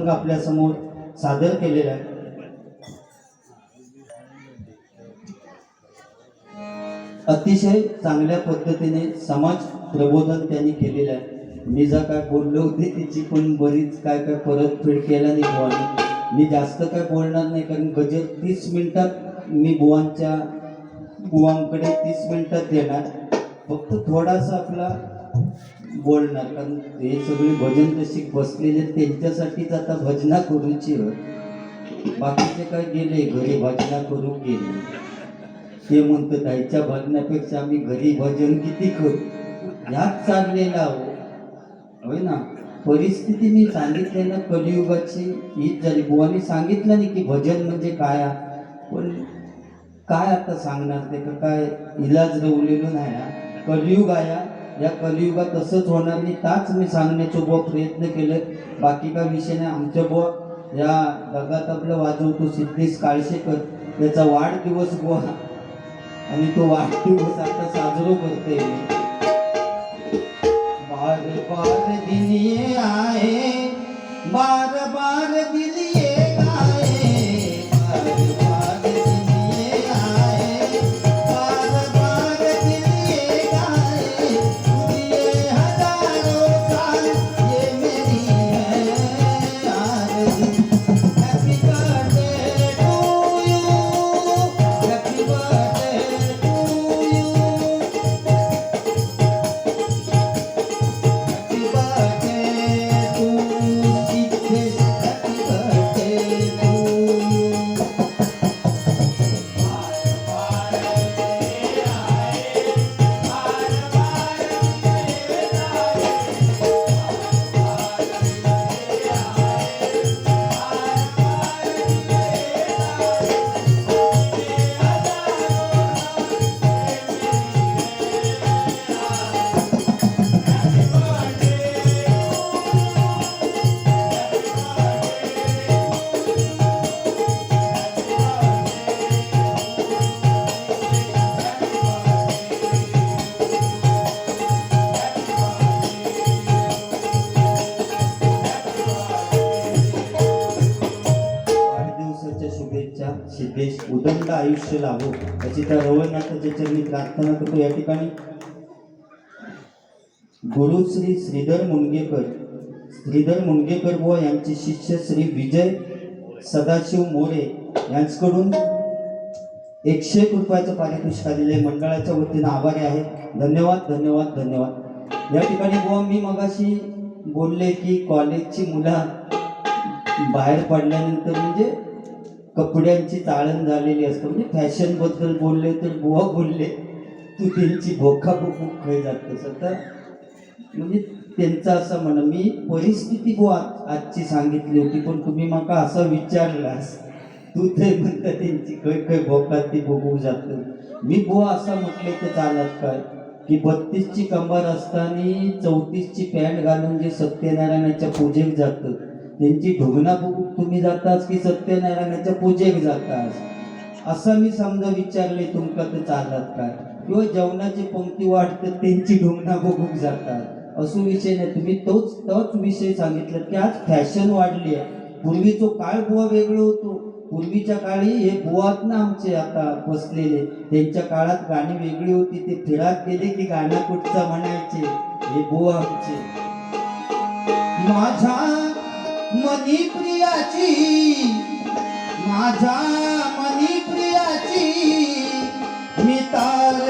अभंग आपल्यासमोर सादर केलेला आहे. अतिशय चांगल्या पद्धतीने समाज प्रबोधन त्यांनी केलेलं आहे. मी जा काय बोललो होते तिची पण बरीच काय काय परतफेड केला नाही बुवानी मी जास्त काय बोलणार नाही कारण गजर तीस मिनिटात मी बुवांच्या बुवांकडे तीस मिनिटात देणार. फक्त थोडासा आपला बोलणार. कारण हे सगळे भजन रसिक बसलेले त्यांच्यासाठीच आता भजना करूची होय. बाकीचे काय गेले घरी भजना करू गेले. ते म्हणतात त्याच्या भजनापेक्षा आम्ही घरी भजन किती करू? ह्याच चाललेला हो होय ना? परिस्थिती मी सांगितली ना कलियुगाची हीच झाली बुवानी सांगितलं नाही की भजन म्हणजे काय पण काय आता सांगणार ते? काय इलाज रवलेलो नाही हा. कलियुग आया या कलियुगात तसंच होणार नाही. ताच मी सांगण्याचे बुवा प्रयत्न केले. बाकी काय विषय नाही. आमच्या बुवा या जगात आपलं वाजवतो सिद्धेश काळशेकर त्याचा वाढदिवस बुवा आणि तो वाढदिवस आता साजरो करते बार बार दिनी ये आए बार बार आयुष्य लाभो. याची त्या रवळनाथाच्या चरणी प्रार्थना करतो या ठिकाणी. गुरु श्री श्रीधर मुनगेकर. श्रीधर मुनगेकर बुवा यांचे शिष्य श्री विजय सदाशिव मोरे यांच्याकडून एकशे एक रुपयाचं पारितोषिक आलेले आहे. मंडळाच्या वतीनं आभारी आहे. धन्यवाद धन्यवाद धन्यवाद. या ठिकाणी बुवा मी मगाशी बोलले की कॉलेजची मुलं बाहेर पडल्यानंतर म्हणजे कपड्यांची चाळण झालेली असते. म्हणजे फॅशनबद्दल बोलले तर बुवा बोलले. तू त्यांची भोका भोकू जात जातस तर म्हणजे त्यांचं असं म्हण मी परिस्थिती बुवा आजची सांगितली होती पण तुम्ही माका असं विचारलास. तू ते म्हणता त्यांची खय खय भोकात ती भोगू जात मी बुवा असं म्हटले तर चालत काय? की बत्तीसची कंबर असताना चौतीसची पॅन्ट घालून जे सत्यनारायणाच्या पूजेक जातं त्यांची ढोगना तुम्ही जाताच की सत्यनारायणाच्या पूजेक जातास? असं मी समजा विचारले तुमका तर चालत काय किंवा जेवणाची पंक्ती वाढते त्यांची ढोंगणा बघूक जातात. असं विषय नाही. तुम्ही तोच तोच विषय सांगितलं की आज फॅशन वाढली आहे. पूर्वीचो काळ बुवा वेगळं होतो. पूर्वीच्या काळी हे बुवात ना आमचे आता बसलेले. त्यांच्या काळात गाणी वेगळी होती. ते फिरात गेले की गाणं कुठचा म्हणायचे. हे बुवा आमचे. माझ्या मनी प्रियाची माझा मनी प्रियाची मी तार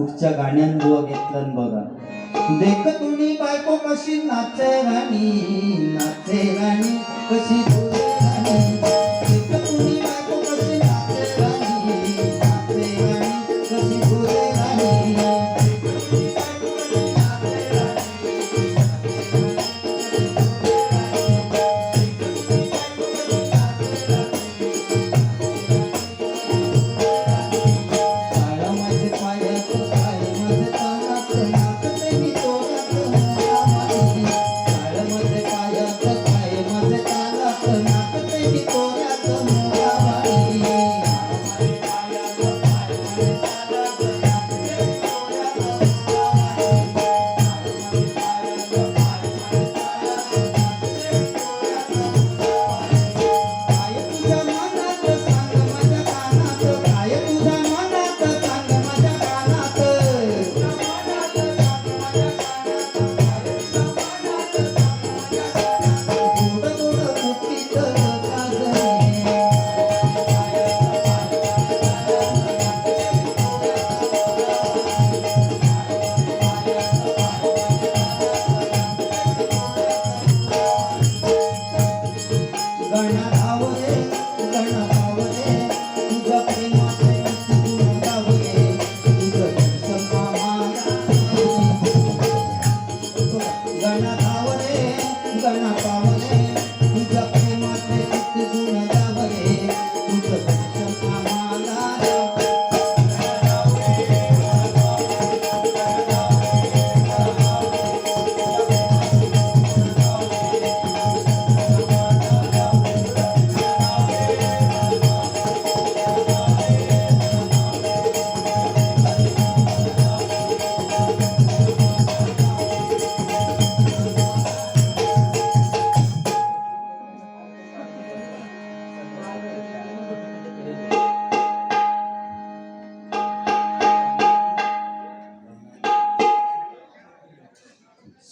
कुठच्या गाण्यान बुवा घेतलं बघा. देख तुम्ही बायको कशी नाचे राणी नाचे राणी कशी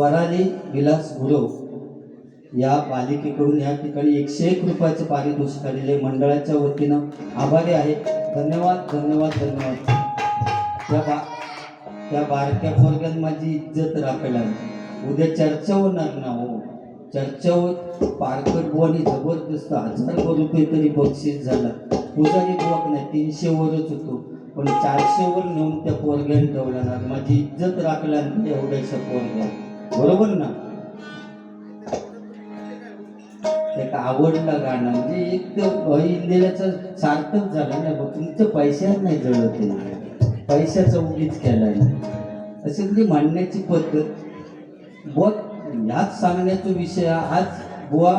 स्वराली विलास गुरव या पालिकेकडून या ठिकाणी एकशे एक रुपयाचं पारितोषिक आलेले मंडळाच्या वतीनं आभारी आहे. धन्यवाद धन्यवाद धन्यवाद. त्या बा त्या बारक्या पोरग्यात माझी इज्जत राखायला उद्या चर्चा होणार ना हो. चर्चा होत पारकर बुवानी जबरदस्त हजार रुपये तरी बक्षीस झाला. पुजारी बुवाक नाही तीनशे वरच होतो. पण चारशे वर नेऊन त्या पोरग्याने ठेवला ना. माझी इज्जत राखला एवढ्याशा पोरग्या बरोबर ना? त्याला आवडलं गाणं म्हणजे एक इंदिराचं सार्थक झालं ना बघ तुमचं पैशात नाही जळत पैशाचा उगीच केलाय असे ती मांडण्याची पद्धत. बघ ह्याच सांगण्याचा विषय आहे. आज बुवा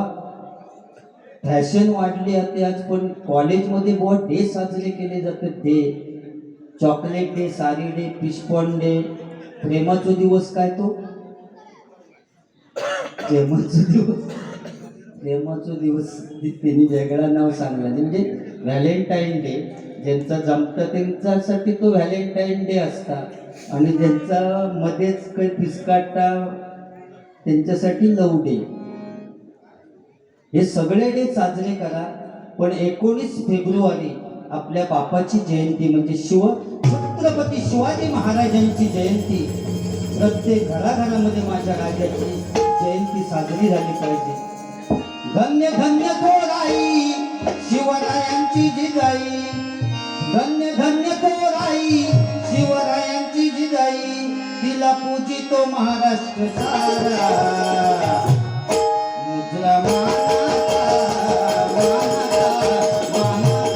फॅशन वाढली आहे आज पण कॉलेजमध्ये बुवा डे साजरे केले जातात डे चॉकलेट डे सारी डे पिशपॉन डे. प्रेमाचा दिवस काय तो? प्रेमाचा दिवस. प्रेमाचा दिवस त्यांनी वेगळा नाव सांगला. म्हणजे व्हॅलेंटाईन डे ज्यांचा जमतं त्यांच्यासाठी तो व्हॅलेंटाईन डे असता आणि ज्यांचा मध्येच काही पिसकाटा त्यांच्यासाठी लव डे. हे सगळे डे साजरे करा. पण एकोणीस फेब्रुवारी आपल्या बापाची जयंती म्हणजे शिव छत्रपती शिवाजी महाराजांची जयंती प्रत्येक घराघरामध्ये माझ्या राजाची जयंती साजरी झाली पाहिजे. धन्य धन्य कोराई शिवरायांची जिजाई. धन्य धन्य कोराई शिवरायांची जिजाई. तिला पूजितो महाराष्ट्र सारा. मुजरा मानाचा, मानाचा,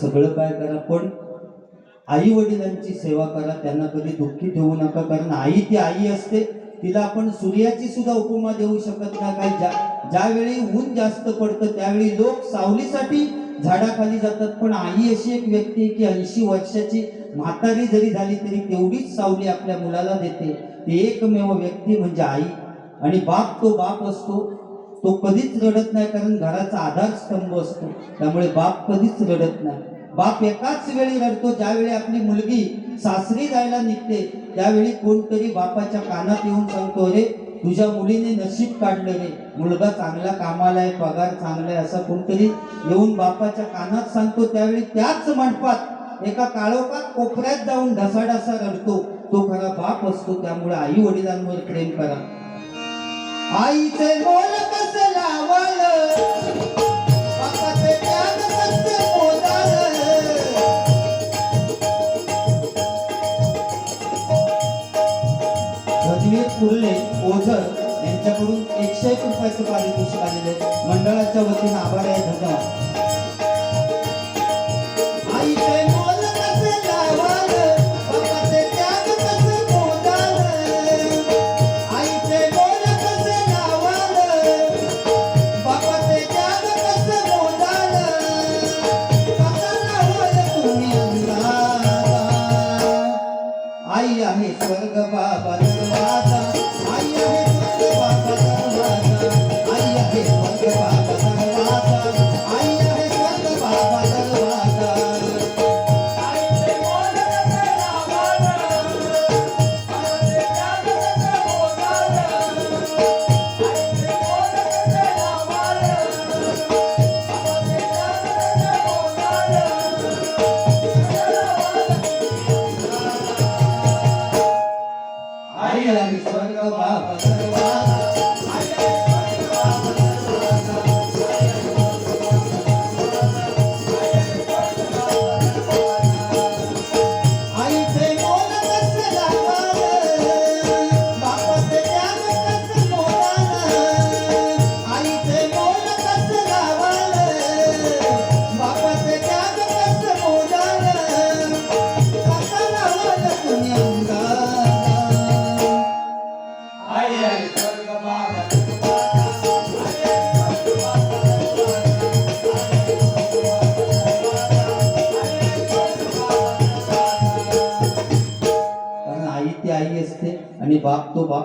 सगळं काय करा पण आई वडिलांची सेवा करा त्यांना कधी दुःखी ठेवू नका कारण आई ती आई असते तिला आपण सूर्याची सुद्धा उपमा देऊ शकत नाही. काय ज्या ज्यावेळी ऊन जास्त पडतं त्यावेळी लोक सावलीसाठी झाडाखाली जातात. पण आई अशी एक व्यक्ती आहे की ऐंशी वर्षाची म्हातारी जरी झाली तरी तेवढीच सावली आपल्या मुलाला देते. ते एकमेव व्यक्ती म्हणजे आई. आणि बाप तो बाप असतो. तो कधीच रडत नाही कारण घराचा आधारस्तंभ असतो. त्यामुळे बाप कधीच रडत नाही. बाप एकाच वेळी रडतो ज्यावेळी आपली मुलगी सासरी जायला निघते. त्यावेळी कोणतरी बापाच्या कानात येऊन सांगतो रे तुझ्या मुलीने नशीब काढलं रे. मुलगा चांगला कामाला आहे पगार चांगला आहे असा कोणतरी येऊन बापाच्या कानात सांगतो. त्यावेळी त्याच मंडपात एका काळोखात कोपऱ्यात जाऊन ढसाढसा रडतो. तो खरा बाप असतो. त्यामुळे आई वडिलांवर प्रेम करा. आईचे मोल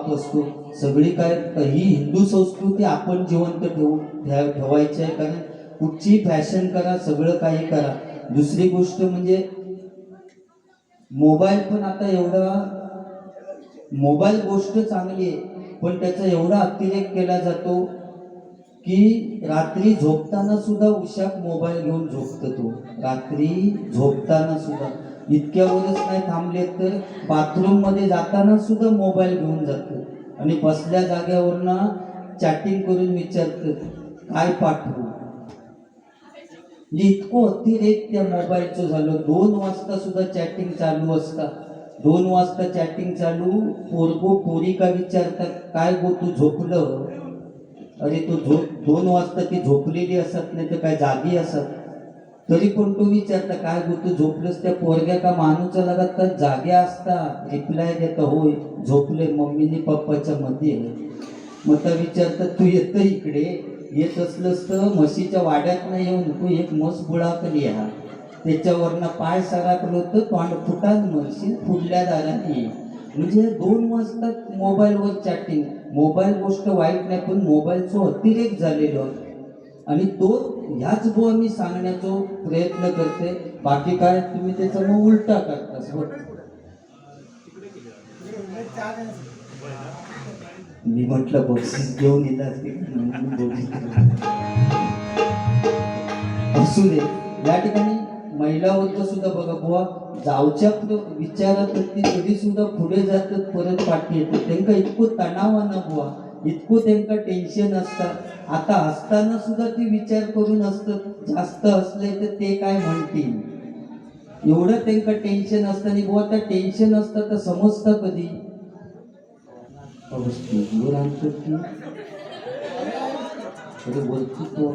पाहत असतो सगळी काय ही हिंदू संस्कृती आपण जिवंत ठेवू ठेवायची आहे. कारण कुठची फॅशन करा सगळं काही करा. दुसरी गोष्ट म्हणजे मोबाईल पण आता एवढा मोबाईल गोष्ट चांगली आहे. पण त्याचा एवढा अतिरेक केला जातो की रात्री झोपताना सुद्धा उशाक मोबाईल घेऊन झोपतो तो. रात्री झोपताना सुद्धा. इतक्यावरच नाही थांबले तर बाथरूममध्ये जाताना सुद्धा मोबाईल घेऊन जातो. आणि बसल्या जाग्यावरनं चॅटिंग करून विचारतात काय पाठवू? म्हणजे इतकं अतिरेक त्या मोबाईलचं झालं. दोन वाजता सुद्धा चॅटिंग चालू असता. दोन वाजता चॅटिंग चालू. पोरगो पोरी का विचारतात काय गो तू झोपलं? अरे तू झोप दोन वाजता ती झोपलेली असत नाही तर काय जागी असत. तरी पण तो विचारता काय गो तू झोपलंस त्या पोरग्या का? माणूचा लागत तर जाग्या असता. रिप्लाय देता होय. झोपले मम्मीने पप्पाच्या मध्ये मग त्या विचारतात तू येतं इकडे? येत असलंस तर म्हशीच्या वाड्यात नाही येऊन तू एक म्हस बुळाकली हा. त्याच्यावरनं पाय सराकलं होतं तोंड फुटात म्हशी फुटल्या दाराने ये. म्हणजे दोन वाजता मोबाईलवर चॅटिंग मोबाईल गोष्ट वाईट नाही पण मोबाईलचं अतिरेक झालेलो. आणि तो ह्याच बुवा मी सांगण्याचा प्रयत्न करते. बाकी काय तुम्ही त्याचा मग उलटा करता. मी म्हटलं बक्षीस घेऊन येत असू दे. या ठिकाणी महिला होतं सुद्धा बघा बुवा. जावच्या विचारात ती तरी सुद्धा पुढे जातात परत पाठी येतात. त्यांना इतकं तणाव ना बुवा. इतकं त्यांना टेन्शन असतं. आता असताना सुद्धा ती विचार करून असतात जास्त असले तर ते काय म्हणतील? एवढं त्यांना टेन्शन असतं आणि बुवा त्या टेन्शन असतं तर समजतं कधी? बोलतो तो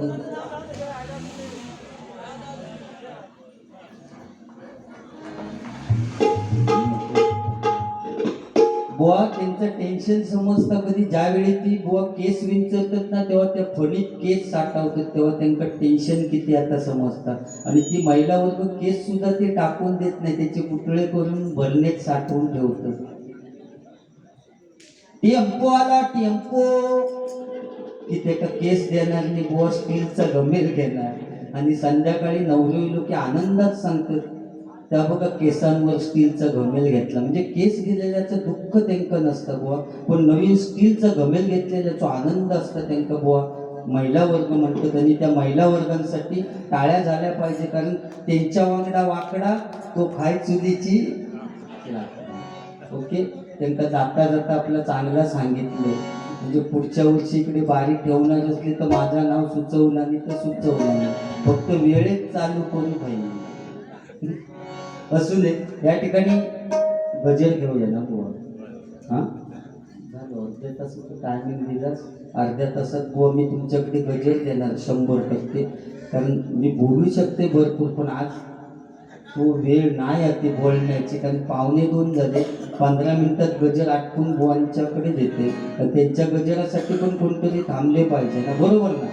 बुवा त्यांचं टेन्शन समजतं कधी? ज्यावेळी ती बुवा केस विंचरतात ना तेव्हा त्या फणीत केस साठवतात. तेव्हा त्यांना टेन्शन किती आता समजतात आणि ती महिला वर्ग केस सुद्धा ते टाकून देत नाही. त्याचे पुतळे करून भरणेत साठवून ठेवतात. टेम्पो आला टेम्पो. की त्याचा केस देणार आणि बुवा स्टीलचा गंभीर घेणार. आणि संध्याकाळी नवरी लोक आनंदात सांगतात. त्या बघा केसांवर स्टीलचा घमेल घेतला. म्हणजे केस गेलेल्याचं दुःख त्यांना नसतं बुवा. पण नवीन स्टीलचा घमेल घेतलेल्याचा आनंद असतं त्यांना बुवा. महिला वर्ग म्हणतात त्यांनी त्या महिला वर्गांसाठी टाळ्या झाल्या पाहिजे. कारण त्यांच्या वांगडा वाकडा तो खाय चुलीची ओके? त्यांना जाता जाता आपलं चांगलं सांगितलं. म्हणजे पुढच्या वर्षी इकडे बारीक ठेवणार असली तर माझं नाव सुचवलं आणि तर सुचवलं नाही. फक्त वेळेत चालू करू पाहिजे. असू दे या ठिकाणी गजर घेऊया ना बुवा हां? झालं अर्ध्या तासाचं टायमिंग दिलास अर्ध्या तासात बुवा मी तुमच्याकडे गजर देणार शंभर टक्के. कारण मी बोलू शकते भरपूर पण आज तो वेळ नाही आहे ते बोलण्याची. कारण पावणे दोन झाले. पंधरा मिनिटात गजर आटकून बुवांच्याकडे देते. तर त्यांच्या गजरासाठी पण कोणतरी थांबले पाहिजे ना बरोबर ना?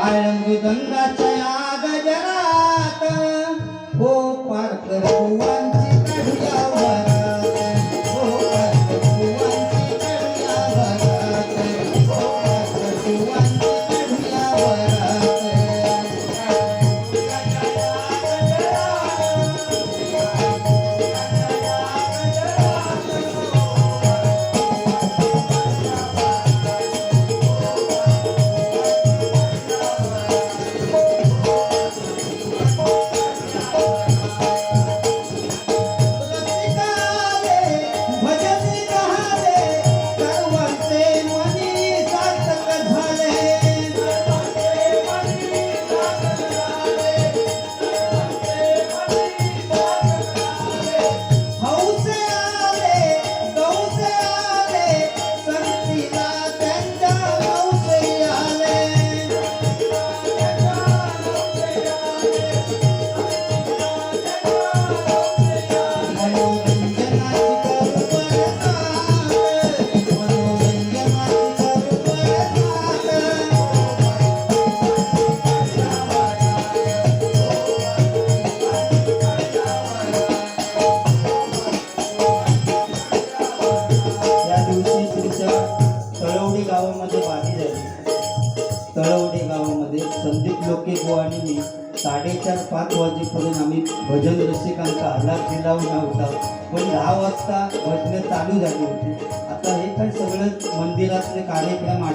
ताळ मृदंगाच्या या गजरात हो पारकर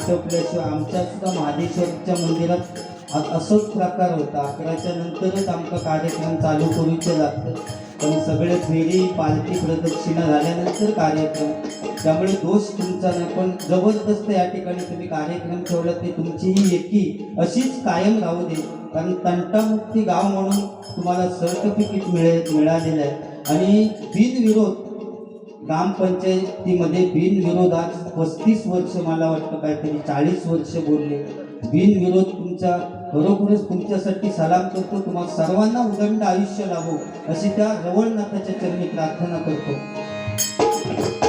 आटोपल्याशिवाय आमच्या सुद्धा महादेश्वरच्या मंदिरात असोच असंच प्रकार होता. अकराच्या नंतरच आमचा कार्यक्रम चालू करूचे लागतं. पण सगळे फेरी पालखी प्रदक्षिणा झाल्यानंतर कार्यक्रम. त्यामुळे दोष तुमचा नाही पण जबरदस्त या ठिकाणी तुम्ही कार्यक्रम ठेवला ते तुमची ही एकी अशीच कायम राहू दे. कारण तंटामुक्ती गाव म्हणून तुम्हाला सर्टिफिकेट मिळे मिळालेलं आहे. आणि बिनविरोध ग्रामपंचायतीमध्ये बिनविरोधात पस्तीस वर्ष मला वाटतं काहीतरी चाळीस वर्ष बोलले. बिनविरोध तुमचा खरोखरच तुमच्यासाठी सलाम करतो. तुम्हाला सर्वांना उदंड आयुष्य लाभो अशी त्या रवळनाथाच्या चरणी प्रार्थना करतो.